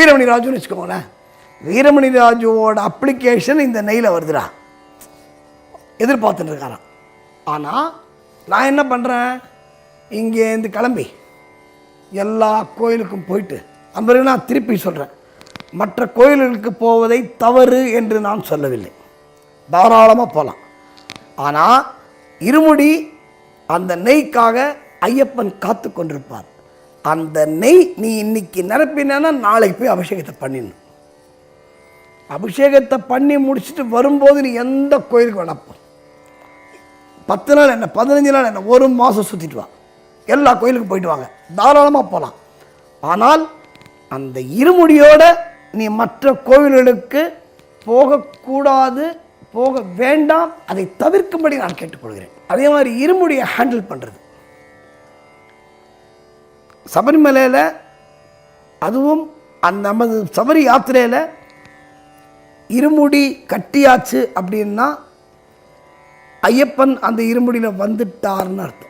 வீரமணி ராஜுன்னு வச்சுக்கோங்களேன். வீரமணி ராஜுவோட அப்ளிகேஷன் இந்த நெய்யில் வருதுடா. எதிர்பார்த்துட்டு இருக்காராம் ஆனால் நான் என்ன பண்ணுறேன் இங்கேருந்து கிளம்பி எல்லா கோயிலுக்கும் போயிட்டு அந்த பிறகு நான் திருப்பி சொல்கிறேன் மற்ற கோயில்களுக்கு போவதை தவறு என்று நான் சொல்லவில்லை. தாராளமாக போகலாம் ஆனால் இருமுடி அந்த நெய்க்காக ஐயப்பன் காத்து கொண்டிருப்பார் அந்த நெய் நீ இன்னைக்கு நிரப்பினா நாளைக்கு போய் அபிஷேகத்தை பண்ணிடணும். அபிஷேகத்தை பண்ணி முடிச்சுட்டு வரும்போது நீ எந்த கோயிலுக்கு வேணா போ பத்து நாள் என்ன பதினஞ்சு நாள் என்ன ஒரு மாதம் சுற்றிட்டு வா. எல்லா கோயிலுக்கும் போயிட்டு வாங்க. தாராளமாக போகலாம் ஆனால் அந்த இருமுடியோட நீ மற்ற கோவில்களுக்கு போகக்கூடாது போக வேண்டாம் அதை தவிர்க்கும்படி நான் கேட்டுக்கொள்கிறேன். அதே மாதிரி இருமுடியை ஹேண்டில் பண்ணுறது சபரிமலையில் அதுவும் அந்த நமது சபரி யாத்திரையில் இருமுடி கட்டியாச்சு அப்படின்னா ஐயப்பன் அந்த இருமுடியில் வந்துட்டார்னு அர்த்தம்.